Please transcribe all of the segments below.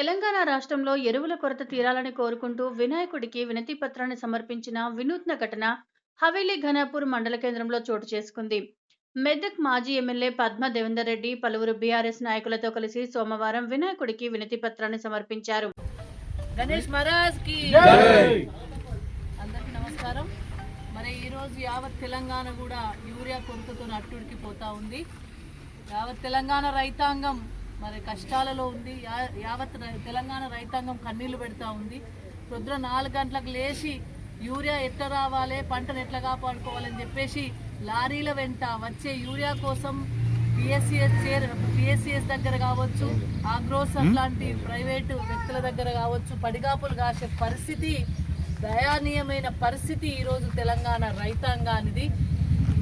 తెలంగాణ రాష్ట్రంలో ఎరువుల కొరత తీరాలని కోరుకుంటూ వినాయకుడికి వినతి పత్రాన్ని సమర్పించిన వినూత్న ఘటన హవేలీ ఘనాపూర్ మండల కేంద్రంలో చోటు చేసుకుంది. మెదక్ మాజీ ఎమ్మెల్యే పద్మ దేవేందర్ రెడ్డి పలువురు బీఆర్ఎస్ నాయకులతో కలిసి సోమవారం వినాయకుడికి వినతి పత్రాన్ని సమర్పించారు. గణేష్ మహారాజ్కి అందరికీ నమస్కారం. మరి ఈరోజు యావత్ తెలంగాణ కూడా యూరియా కొరతతో అట్టుడికి పోతా ఉంది. యావత్ తెలంగాణ రైతాంగం మరి కష్టాలలో ఉంది. యావత్ తెలంగాణ రైతాంగం కన్నీళ్ళు పెడతా ఉంది. పొద్దున నాలుగు గంటలకు లేచి యూరియా ఎట్లా రావాలి పంటను ఎట్లా కాపాడుకోవాలని చెప్పేసి లారీల వెంట వచ్చే యూరియా కోసం పిఎస్సిఎస్ చేర్ పిఎస్సిఎస్ దగ్గర కావచ్చు ఆగ్రోస్ లాంటి ప్రైవేటు వ్యక్తుల దగ్గర కావచ్చు పడిగాపులు కాసే పరిస్థితి దయానీయమైన పరిస్థితి ఈరోజు తెలంగాణ రైతాంగానిది.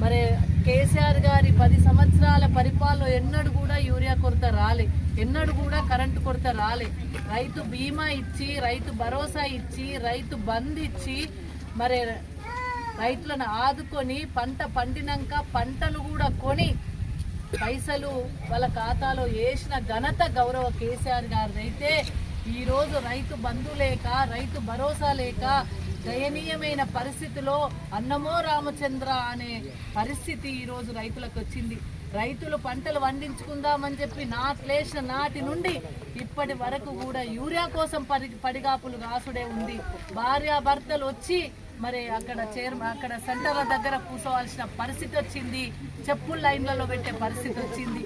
మరి కేసీఆర్ గారి పది సంవత్సరాల పరిపాలన ఎన్నడూ కూడా యూరియా కొరత రాలే. ఎన్నడూ కూడా కరెంటు కొరత రాలే. రైతు బీమా ఇచ్చి రైతు భరోసా ఇచ్చి రైతు బంద్ ఇచ్చి మరి రైతులను ఆదుకొని పంట పండినాక పంటను కూడా కొని పైసలు వాళ్ళ ఖాతాలో వేసిన ఘనత గౌరవ కేసీఆర్ గారిదైతే ఈరోజు రైతు బంధు లేక రైతు భరోసా లేక దయనీయమైన పరిస్థితిలో అన్నమో రామచంద్ర అనే పరిస్థితి ఈరోజు రైతులకు వచ్చింది. రైతులు పంటలు పండించుకుందామని చెప్పి నాట్లేసిన నాటి నుండి ఇప్పటి వరకు కూడా యూరియా కోసం పడి పడిగాపులు కాసుడే ఉంది. భార్యాభర్తలు వచ్చి మరి అక్కడ చైర్ అక్కడ సెంటర్ల దగ్గర కూర్చోవాల్సిన పరిస్థితి వచ్చింది. చెప్పుల లైన్లలో పెట్టే పరిస్థితి వచ్చింది.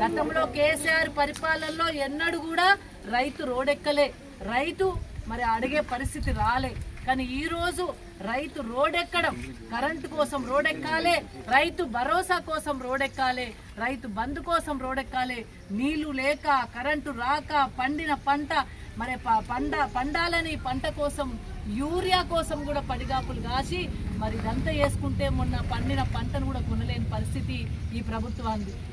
గతంలో కేసీఆర్ పరిపాలనలో ఎన్నడూ కూడా రైతు రోడెక్కలే. రైతు మరి అడిగే పరిస్థితి రాలే. కానీ ఈరోజు రైతు రోడెక్కడం కరెంటు కోసం రోడెక్కాలే రైతు భరోసా కోసం రోడెక్కాలే రైతు బంధు కోసం రోడెక్కాలే నీళ్ళు లేక కరెంటు రాక పండిన పంట మరి ప- పండ పండాలని పంట కోసం యూరియా కోసం కూడా పడిగాపులు కాసి మరి ఇదంతా వేసుకుంటే మొన్న పండిన పంటను కూడా కొనలేని పరిస్థితి ఈ ప్రభుత్వానికి